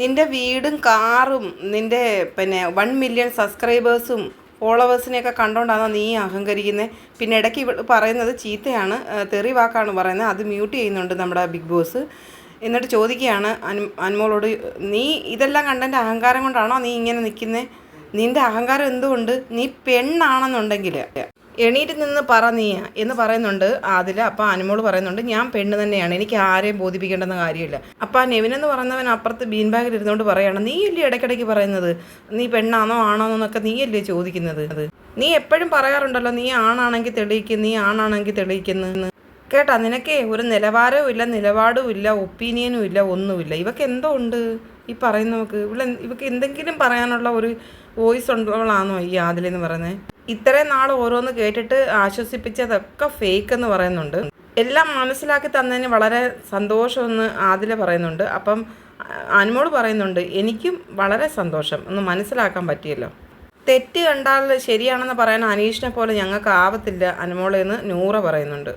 നിന്റെ വീടും കാറും നിന്റെ പിന്നെ വൺ മില്യൺ സബ്സ്ക്രൈബേഴ്സും ഫോളോവേഴ്സിനെയൊക്കെ കണ്ടുകൊണ്ടാണോ നീ അഹങ്കരിക്കുന്നത് പിന്നെ ഇടയ്ക്ക് ഇവൾ പറയുന്നത് ചീത്തയാണ്. തെറി വാക്കാണ് പറയുന്നത്. അത് മ്യൂട്ട് ചെയ്യുന്നുണ്ട് നമ്മുടെ ബിഗ് ബോസ്. എന്നിട്ട് ചോദിക്കുകയാണ് അനു അനുമോളോട് നീ ഇതെല്ലാം കണ്ടെന്റെ അഹങ്കാരം കൊണ്ടാണോ നീ ഇങ്ങനെ നിൽക്കുന്നത് നിന്റെ അഹങ്കാരം എന്തുകൊണ്ട്? നീ പെണ്ണാണെന്നുണ്ടെങ്കിൽ എണീറ്റ് നിന്ന് പറ നീയ എന്ന് പറയുന്നുണ്ട് അതിൽ അപ്പം അനുമോൾ പറയുന്നുണ്ട് ഞാൻ പെണ്ണ് തന്നെയാണ് എനിക്ക് ആരെയും ബോധിപ്പിക്കേണ്ടെന്ന കാര്യമില്ല. അപ്പം എന്ന് പറയുന്നവൻ അപ്പുറത്ത് ബീൻ ബാഗിൽ ഇരുന്നുകൊണ്ട് പറയാണ് നീ അല്ലേ ഇടയ്ക്കിടയ്ക്ക് പറയുന്നത്? നീ പെണ്ണാണോ ആണോ എന്നൊക്കെ നീ അല്ലേ ചോദിക്കുന്നത്? നീ എപ്പോഴും പറയാറുണ്ടല്ലോ നീ ആണാണെങ്കിൽ തെളിയിക്കും നീ ആണാണെങ്കിൽ തെളിയിക്കുന്നു. കേട്ടാ നിനക്കേ ഒരു നിലവാരവും ഇല്ല നിലപാടും ഇല്ല ഒപ്പീനിയനും ഇല്ല ഒന്നുമില്ല ഇവക്ക് എന്തോ ഉണ്ട് ഈ പറയുന്നവക്ക്? ഇവിടെ ഇവക്ക് എന്തെങ്കിലും പറയാനുള്ള ഒരു വോയിസ് ഉള്ളതാണോ ഈ ആദിലെന്ന് പറയുന്നത്? ഇത്രയും നാൾ ഓരോന്ന് കേട്ടിട്ട് ആശ്വസിപ്പിച്ചതൊക്കെ ഫേക്ക് എന്ന് പറയുന്നുണ്ട്. എല്ലാം മനസ്സിലാക്കി തന്നതിന് വളരെ സന്തോഷമെന്ന് ആദില പറയുന്നുണ്ട്. അപ്പം അനുമോട് പറയുന്നുണ്ട് എനിക്കും വളരെ സന്തോഷം. ഒന്ന് മനസ്സിലാക്കാൻ പറ്റിയല്ലോ. തെറ്റ് കണ്ടാൽ ശരിയാണെന്ന് പറയാൻ അനീഷിനെ പോലെ ഞങ്ങൾക്ക് ആവത്തില്ല അനുമോളെന്ന് നൂറ പറയുന്നുണ്ട്.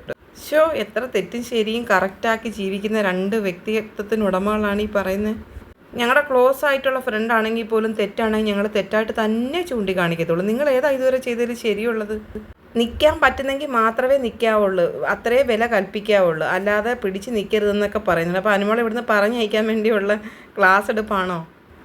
ഷോ എത്ര തെറ്റും ശരിയും കറക്റ്റാക്കി ജീവിക്കുന്ന രണ്ട് വ്യക്തിത്വത്തിന് ഉടമകളാണ് ഈ പറയുന്നത്. ഞങ്ങളുടെ ക്ലോസ് ആയിട്ടുള്ള ഫ്രണ്ട് ആണെങ്കിൽ പോലും തെറ്റാണെങ്കിൽ ഞങ്ങൾ തെറ്റായിട്ട് തന്നെ ചൂണ്ടിക്കാണിക്കത്തുള്ളൂ. നിങ്ങൾ ഏതാ ഇതുവരെ ചെയ്തതിൽ ശരിയുള്ളത്? നിൽക്കാൻ പറ്റുന്നെങ്കിൽ മാത്രമേ നിൽക്കാവുള്ളൂ അത്രേ വില കൽപ്പിക്കാവുള്ളൂ. അല്ലാതെ പിടിച്ച് നിൽക്കരുതെന്നൊക്കെ പറയുന്നുണ്ട് അപ്പോൾ അനുമോളെ ഇവിടുന്ന് പറഞ്ഞയക്കാൻ വേണ്ടിയുള്ള ക്ലാസ് എടുപ്പാണോ?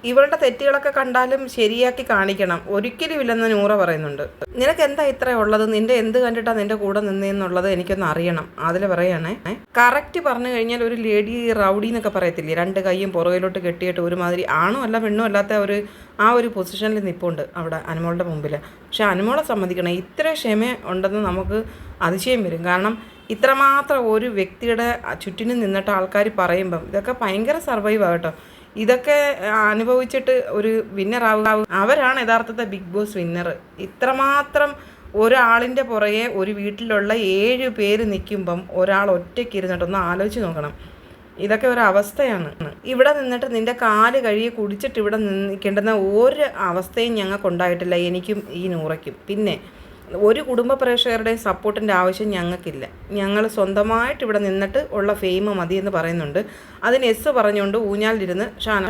ഇവളുടെ തെറ്റുകളൊക്കെ കണ്ടാലും ശരിയാക്കി കാണിക്കണം. ഒരിക്കലും ഇല്ലെന്ന് നൂറ പറയുന്നുണ്ട്. നിനക്ക് എന്താ ഇത്ര ഉള്ളത്? നിന്റെ എന്ത് കണ്ടിട്ടാ നിന്റെ കൂടെ നിന്നേന്നുള്ളത് എനിക്കൊന്ന് അറിയണം. അതിൽ പറയണേ കറക്റ്റ് പറഞ്ഞു കഴിഞ്ഞാൽ ഒരു ലേഡി റൗഡി എന്നൊക്കെ പറയത്തില്ലേ? രണ്ട് കൈയും പുറകിലോട്ട് കെട്ടിയിട്ട് ഒരുമാതിരി ആണോ അല്ല പെണ്ണോ അല്ലാത്ത ഒരു ആ ഒരു പൊസിഷനിൽ നിൽപ്പുണ്ട് അവിടെ അനുമോളുടെ മുമ്പിൽ പക്ഷെ അനുമോളെ സമ്മതിക്കണം. ഇത്ര ക്ഷമ ഉണ്ടെന്ന് നമുക്ക് അതിശയം വരും. കാരണം ഇത്രമാത്രം ഒരു വ്യക്തിയുടെ ചുറ്റിനും നിന്നിട്ട് ആൾക്കാർ പറയുമ്പം ഇതൊക്കെ ഭയങ്കര സർവൈവ് ആകട്ടോ ഇതൊക്കെ അനുഭവിച്ചിട്ട് ഒരു വിന്നർ ആവുക. അവരാണ് യഥാർത്ഥത്തെ ബിഗ് ബോസ് വിന്നർ ഇത്രമാത്രം ഒരാളിന്റെ പുറകെ ഒരു വീട്ടിലുള്ള ഏഴ് പേര് നിൽക്കുമ്പം ഒരാൾ ഒറ്റയ്ക്ക് ഇരുന്നിട്ടൊന്ന് ആലോചിച്ച് നോക്കണം. ഇതൊക്കെ ഒരു അവസ്ഥയാണ്. ഇവിടെ നിന്നിട്ട് നിന്റെ കാൽ കഴുകി കുടിച്ചിട്ട് ഇവിടെ നിൽക്കേണ്ടുന്ന ഒരു അവസ്ഥയും ഞങ്ങൾക്ക് ഉണ്ടായിട്ടില്ല എനിക്കും ഈ നൂറയ്ക്കും. പിന്നെ ഒരു കുടുംബ പ്രേക്ഷകരുടെ സപ്പോർട്ടിന്റെ ആവശ്യം ഞങ്ങൾക്കില്ല. ഞങ്ങൾ സ്വന്തമായിട്ട് ഇവിടെ നിന്നിട്ട് ഉള്ള ഫെയിം മതി എന്ന് പറയുന്നുണ്ട്. അതിന് എസ് പറഞ്ഞുകൊണ്ട് ഊഞ്ഞാലിരുന്ന് ഷാന